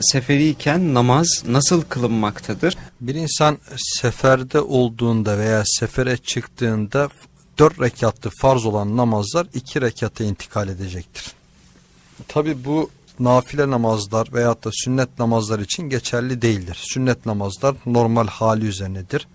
seferiyken namaz nasıl kılınmaktadır? Bir insan seferde olduğunda veya sefere çıktığında dört rekatlı farz olan namazlar iki rekata intikal edecektir. Tabi bu nafile namazlar veyahut da sünnet namazlar için geçerli değildir. Sünnet namazlar normal hali üzerinedir.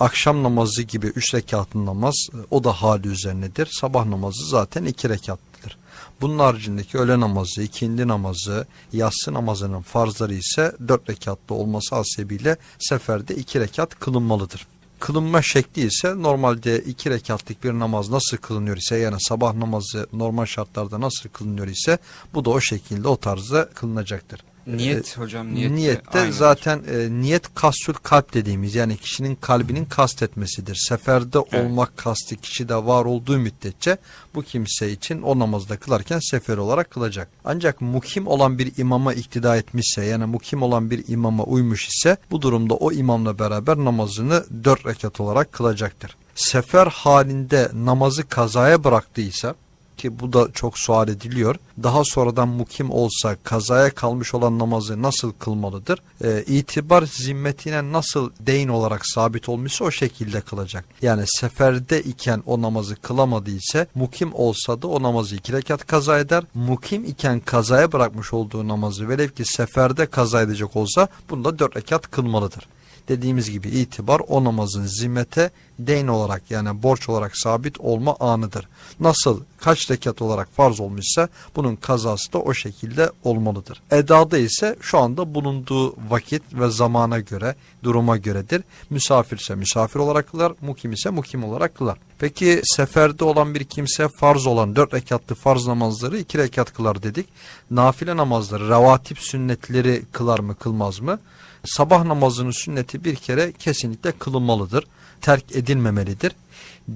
Akşam namazı gibi üç rekatlı namaz e, o da hali üzerinedir. Sabah namazı zaten iki rekatlıdır. Bunun haricindeki öğle namazı, ikindi namazı, yatsı namazının farzları ise dört rekatlı olması hasebiyle seferde iki rekat kılınmalıdır. Kılınma şekli ise normalde iki rekatlık bir namaz nasıl kılınıyor ise yani sabah namazı normal şartlarda nasıl kılınıyor ise bu da o şekilde o tarzda kılınacaktır. Niyet hocam niyet. de Niyette aynıdır. zaten e, niyet kastül kalp dediğimiz yani kişinin kalbinin kastetmesidir. Seferde Evet. olmak kasti kişide var olduğu müddetçe bu kimse için o namazda kılarken sefer olarak kılacak. Ancak mukim olan bir imama iktida etmişse yani mukim olan bir imama uymuş ise bu durumda o imamla beraber namazını dört rekat olarak kılacaktır. Sefer halinde namazı kazaya bıraktıysa ki bu da çok sual ediliyor. Daha sonradan mukim olsa kazaya kalmış olan namazı nasıl kılmalıdır? Ee, itibar zimmetine nasıl deyin olarak sabit olmuşsa o şekilde kılacak. Yani seferde iken o namazı kılamadıysa mukim olsa da o namazı iki rekat kaza eder. Mukim iken kazaya bırakmış olduğu namazı velev ki seferde kaza edecek olsa bunda dört rekat kılmalıdır dediğimiz gibi itibar o namazın zimmete deyn olarak yani borç olarak sabit olma anıdır. Nasıl kaç rekat olarak farz olmuşsa bunun kazası da o şekilde olmalıdır. Edada ise şu anda bulunduğu vakit ve zamana göre duruma göredir. Misafirse misafir olarak kılar, mukim ise mukim olarak kılar. Peki seferde olan bir kimse farz olan dört rekatlı farz namazları iki rekat kılar dedik. Nafile namazları, revatip sünnetleri kılar mı kılmaz mı? sabah namazının sünneti bir kere kesinlikle kılınmalıdır. Terk edilmemelidir.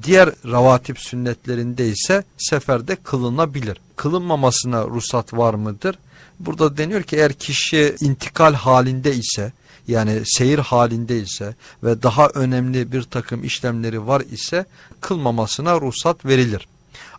Diğer ravatip sünnetlerinde ise seferde kılınabilir. Kılınmamasına ruhsat var mıdır? Burada deniyor ki eğer kişi intikal halinde ise yani seyir halinde ise ve daha önemli bir takım işlemleri var ise kılmamasına ruhsat verilir.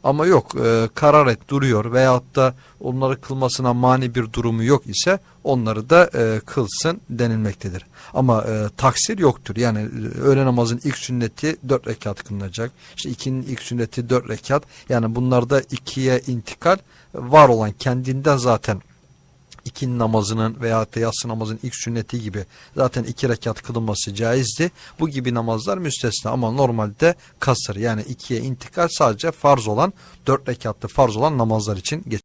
Ama yok e, karar et duruyor veyahut da onları kılmasına mani bir durumu yok ise onları da e, kılsın denilmektedir. Ama e, taksir yoktur. Yani e, öğle namazın ilk sünneti dört rekat kılınacak. İşte ikinin ilk sünneti dört rekat. Yani bunlarda ikiye intikal var olan kendinden zaten ikindi namazının veya da yatsı namazının ilk sünneti gibi zaten iki rekat kılınması caizdi. Bu gibi namazlar müstesna ama normalde kasır yani ikiye intikal sadece farz olan dört rekatlı farz olan namazlar için geçer.